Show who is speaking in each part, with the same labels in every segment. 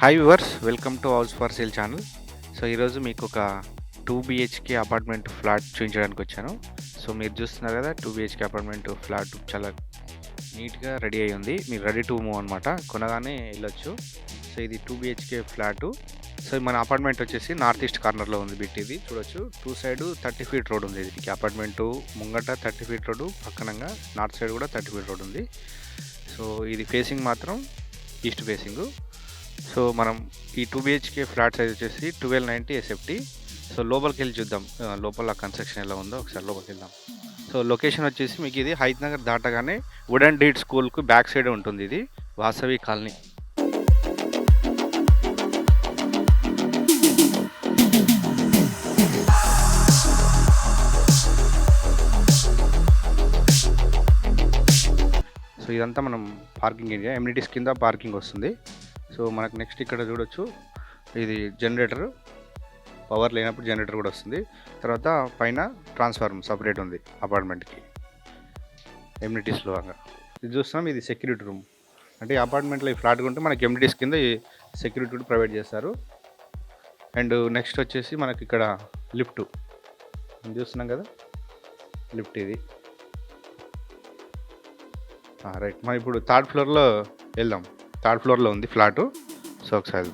Speaker 1: Hi viewers welcome to house for sale channel so ఈరోజు మీకు ఒక టూ బిహెచ్కే అపార్ట్మెంట్ ఫ్లాట్ చూపించడానికి వచ్చాను. సో మీరు చూస్తున్నారు కదా టూ బిహెచ్కే అపార్ట్మెంట్ ఫ్లాట్ చాలా నీట్గా రెడీ అయి ఉంది. మీరు రెడీ టు మూవ్ అనమాట కొనగానే వెళ్ళొచ్చు. సో ఇది టూ బిహెచ్కే ఫ్లాటు సో మన అపార్ట్మెంట్ వచ్చేసి నార్త్ ఈస్ట్ కార్నర్లో ఉంది బిట్ ఇది. చూడొచ్చు. Two side thirty feet road ఉంది ఇది. అపార్ట్మెంట్ ముంగట థర్టీ ఫీట్ రోడ్డు పక్కనంగా నార్త్ సైడ్ కూడా థర్టీ ఫీట్ రోడ్ ఉంది. సో ఇది ఫేసింగ్ మాత్రం ఈస్ట్ ఫేసింగ్ సో మనం ఈ టూ బిహెచ్కే ఫ్లాట్ సైజ్ వచ్చేసి ట్వెల్వ్ నైంటీ ఎస్ఎఫ్టీ సో లోపలికి వెళ్ళి చూద్దాం. లోపల కన్స్ట్రక్షన్ ఎలా ఉందో ఒకసారి లోపలికి వెళ్దాం. సో లొకేషన్ వచ్చేసి మీకు ఇది హైత్ నగర్ దాటగానే వుడెన్ డీడ్ స్కూల్కు బ్యాక్ సైడ్ ఉంటుంది ఇది వాసవి కాలనీ. సో ఇదంతా మనం పార్కింగ్ ఏరియా ఎమ్యూనిటీస్ కింద పార్కింగ్ వస్తుంది. సో మనకు నెక్స్ట్ ఇక్కడ చూడొచ్చు. ఇది జనరేటర్ పవర్ లేనప్పుడు జనరేటర్ కూడా వస్తుంది. తర్వాత పైన ట్రాన్స్ఫార్మర్ సపరేట్ ఉంది అపార్ట్మెంట్కి ఎమ్యూనిటీస్లో ఇది చూస్తున్నాం ఇది సెక్యూరిటీ రూమ్ అంటే అపార్ట్మెంట్లో ఈ ఫ్లాట్ ఉంటే మనకి ఎమ్యూనిటీస్ కింద ఈ సెక్యూరిటీ కూడా ప్రొవైడ్ చేస్తారు. అండ్ నెక్స్ట్ వచ్చేసి మనకి ఇక్కడ లిఫ్ట్. చూస్తున్నాం కదా? లిఫ్ట్ ఇది. రైట్ మనం ఇప్పుడు థర్డ్ ఫ్లోర్లో వెళ్దాం. థర్డ్ ఫ్లోర్లో ఉంది ఫ్లాటు. సో ఒకసారి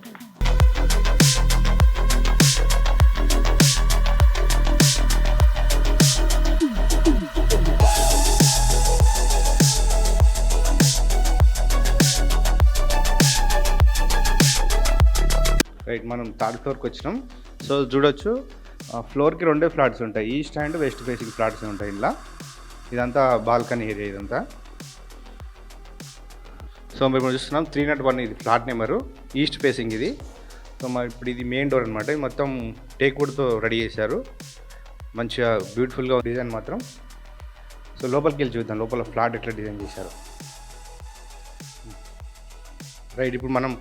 Speaker 1: రైట్ మనం థర్డ్ ఫ్లోర్కి వచ్చినాం. సో చూడొచ్చు ఆ, ఫ్లోర్కి రెండే ఫ్లాట్స్ ఉంటాయి. East and west facing flats ఉంటాయి ఇలా ఇదంతా బాల్కనీ ఏరియా ఇదంతా. సో మేము ఇప్పుడు చూస్తున్నాం. త్రీ నాట్ వన్ ఇది ఫ్లాట్ నెంబరు ఈస్ట్ ఫేసింగ్ ఇది. సో మరి ఇప్పుడు ఇది మెయిన్ డోర్ అనమాట ఇది మొత్తం టేక్ వుడ్తో రెడీ చేశారు. మంచిగా బ్యూటిఫుల్గా డిజైన్ మాత్రం. సో లోపలికి వెళ్ళి చూద్దాం. లోపల ఫ్లాట్ ఎట్లా డిజైన్ చేశారు. రైట్ ఇప్పుడు మనం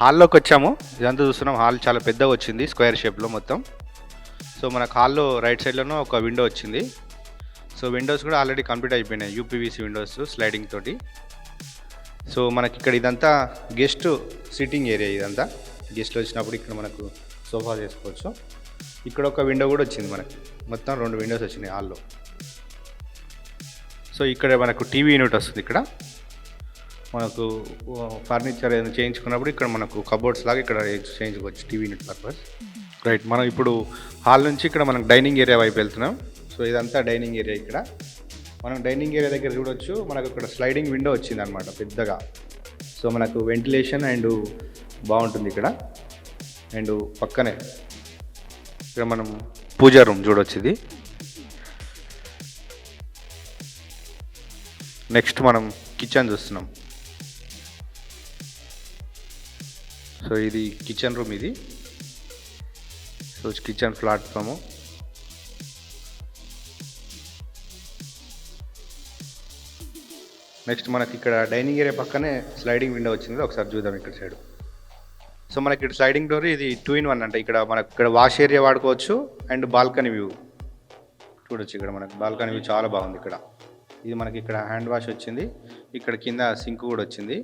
Speaker 1: హాల్లోకి వచ్చాము. ఇదంతా చూస్తున్నాం. హాల్ చాలా పెద్దగా వచ్చింది స్క్వేర్ షేప్లో మొత్తం. సో మనకు హాల్లో రైట్ సైడ్లోనూ ఒక విండో వచ్చింది. సో విండోస్ కూడా ఆల్రెడీ కంప్లీట్ అయిపోయినాయి. యూపీవీసీ విండోస్ స్లైడింగ్ తోటి. సో మనకి ఇక్కడ ఇదంతా గెస్ట్ సిట్టింగ్ ఏరియా ఇదంతా. గెస్ట్లు వచ్చినప్పుడు ఇక్కడ మనకు సోఫా చేసుకోవచ్చు. ఇక్కడ ఒక విండో కూడా వచ్చింది మనకి. మొత్తం రెండు విండోస్ వచ్చినాయి హాల్లో. సో ఇక్కడ మనకు టీవీ యూనిట్ వస్తుంది ఇక్కడ. మనకు ఫర్నిచర్ ఏదైనా చేయించుకున్నప్పుడు ఇక్కడ మనకు కబోర్డ్స్ లాగా ఇక్కడ చేయించుకోవచ్చు టీవీ యూనిట్ పర్పస్. రైట్ మనం ఇప్పుడు హాల్ నుంచి ఇక్కడ మనం డైనింగ్ ఏరియా వైపు వెళ్తున్నాం. సో ఇదంతా డైనింగ్ ఏరియా ఇక్కడ. మనం డైనింగ్ ఏరియా దగ్గర చూడొచ్చు. మనకు ఇక్కడ స్లైడింగ్ విండో వచ్చింది అనమాట పెద్దగా. సో మనకు వెంటిలేషన్ అండ్ బాగుంటుంది ఇక్కడ. అండ్ పక్కనే ఇక్కడ మనం పూజా రూమ్ చూడొచ్చు ఇది. నెక్స్ట్ మనం కిచెన్ చూస్తున్నాం. సో ఇది కిచెన్ రూమ్ ఇది. సో కిచెన్ ప్లాట్ఫాము నెక్స్ట్ మనకి ఇక్కడ డైనింగ్ ఏరియా పక్కనే స్లైడింగ్ విండో వచ్చింది. ఒకసారి చూద్దాం ఇక్కడ సైడ్ సో మనకి ఇక్కడ స్లైడింగ్ డోర్ ఇది టూ ఇన్ వన్ అంటే ఇక్కడ మనకి ఇక్కడ వాష్ ఏరియా వాడుకోవచ్చు అండ్ బాల్కనీ వ్యూ చూడొచ్చు ఇక్కడ మనకి. బాల్కనీ వ్యూ చాలా బాగుంది ఇక్కడ. ఇది మనకి ఇక్కడ హ్యాండ్ వాష్ వచ్చింది. ఇక్కడ కింద సింక్ కూడా వచ్చింది.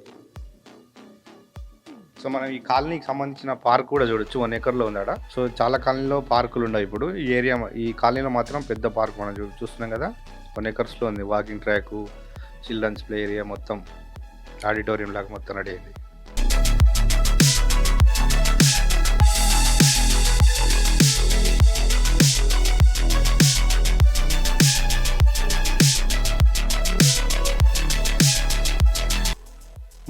Speaker 1: సో మనం ఈ కాలనీకి సంబంధించిన పార్క్ కూడా చూడొచ్చు. వన్ ఎకర్లో ఉందాడ సో చాలా కాలనీలో పార్కులు ఉన్నాయి ఇప్పుడు. ఈ ఏరియా ఈ కాలనీలో మాత్రం పెద్ద పార్క్ మనం చూస్తున్నాం కదా. వన్ ఎకర్స్లో ఉంది. Walking track children's play area మొత్తం ఆడిటోరియం లాగా మొత్తం రెడీ అయింది.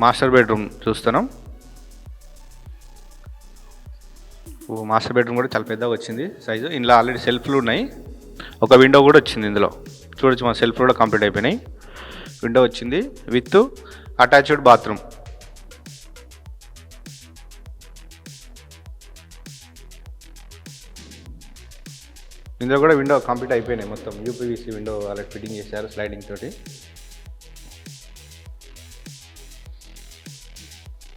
Speaker 1: మాస్టర్ బెడ్రూమ్ చూస్తున్నాం. ఓ మాస్టర్ బెడ్రూమ్ కూడా చాలా పెద్దగా వచ్చింది సైజు. ఇందులో ఆల్రెడీ సెల్ఫ్లు ఉన్నాయి. ఒక విండో కూడా వచ్చింది ఇందులో. చూడొచ్చు మా సెల్ఫ్ కూడా కంప్లీట్ అయిపోయినాయి. విండో వచ్చింది. With attached bathroom. ఇందులో కూడా విండో కంప్లీట్ అయిపోయినాయి మొత్తం. యూపీవీసీ విండో అలా ఫిట్టింగ్ చేశారు స్లైడింగ్ తోటి.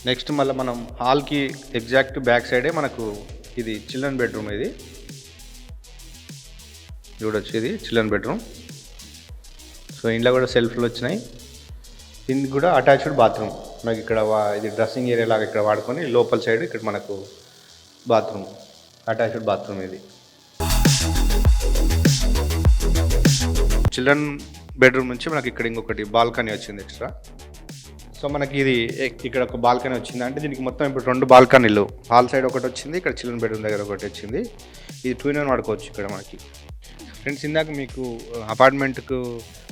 Speaker 1: నెక్స్ట్ మళ్ళీ మనం హాల్కి ఎగ్జాక్ట్ బ్యాక్ సైడే మనకు ఇది చిల్డ్రన్ బెడ్రూమ్ ఇది. చూడొచ్చు ఇది చిల్డ్రన్ బెడ్రూమ్ సో ఇంట్లో కూడా సెల్ఫ్లు వచ్చినాయి. దీనికి కూడా అటాచ్డ్ బాత్రూమ్. మనకి ఇక్కడ వా- ఇది డ్రెస్సింగ్ ఏరియా లాగా ఇక్కడ వాడుకొని లోపల సైడ్ ఇక్కడ మనకు బాత్రూమ్ అటాచ్డ్ బాత్రూమ్ ఇది. చిల్డ్రన్ బెడ్రూమ్ నుంచి మనకి ఇక్కడ ఇంకొకటి బాల్కనీ వచ్చింది ఎక్స్ట్రా. సో మనకి ఇది ఇక్కడ ఒక బాల్కనీ వచ్చింది. అంటే దీనికి మొత్తం ఇప్పుడు రెండు బాల్కనీలు. హాల్ సైడ్ ఒకటి వచ్చింది ఇక్కడ చిల్డ్రన్ బెడ్రూమ్ దగ్గర ఒకటి వచ్చింది. ఇది టూ ఇన్ వాడుకోవచ్చు ఇక్కడ మనకి. ఫ్రెండ్స్ ఇందాక మీకు అపార్ట్మెంట్కు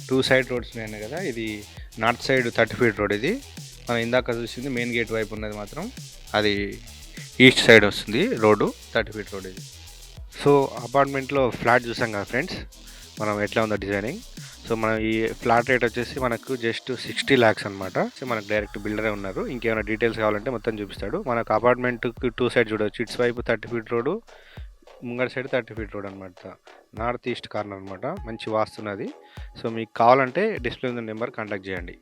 Speaker 1: టూ సైడ్ రోడ్స్ ఉన్నాయి కదా ఇది north side thirty feet road ఇది. మనం ఇందాక చూసింది మెయిన్ గేట్ వైపు ఉన్నది మాత్రం అది ఈస్ట్ సైడ్ వస్తుంది రోడ్డు థర్టీ ఫీట్ రోడ్ ఇది. సో అపార్ట్మెంట్లో ఫ్లాట్ చూసాం కదా ఫ్రెండ్స్ మనం ఎట్లా ఉందో డిజైనింగ్. సో మనం ఈ ఫ్లాట్ రేట్ వచ్చేసి మనకు జస్ట్ సిక్స్టీ ల్యాక్స్ అనమాట సో మనకు డైరెక్ట్ బిల్డరే ఉన్నారు. ఇంకేమైనా డీటెయిల్స్ కావాలంటే మొత్తం చూపిస్తాడు. మనకు అపార్ట్మెంట్కి టూ సైడ్ చూడవచ్చు ఇట్స్ వైపు థర్టీ ఫీట్ రోడ్ ముంగడ సైడ్ థర్టీ ఫీట్ రోడ్ అనమాట నార్త్ ఈస్ట్ కార్నర్ అనమాట మంచి వాస్తున్నది. సో మీకు కావాలంటే డిస్ప్లే ఉన్న నెంబర్ కాంటాక్ట్ చేయండి.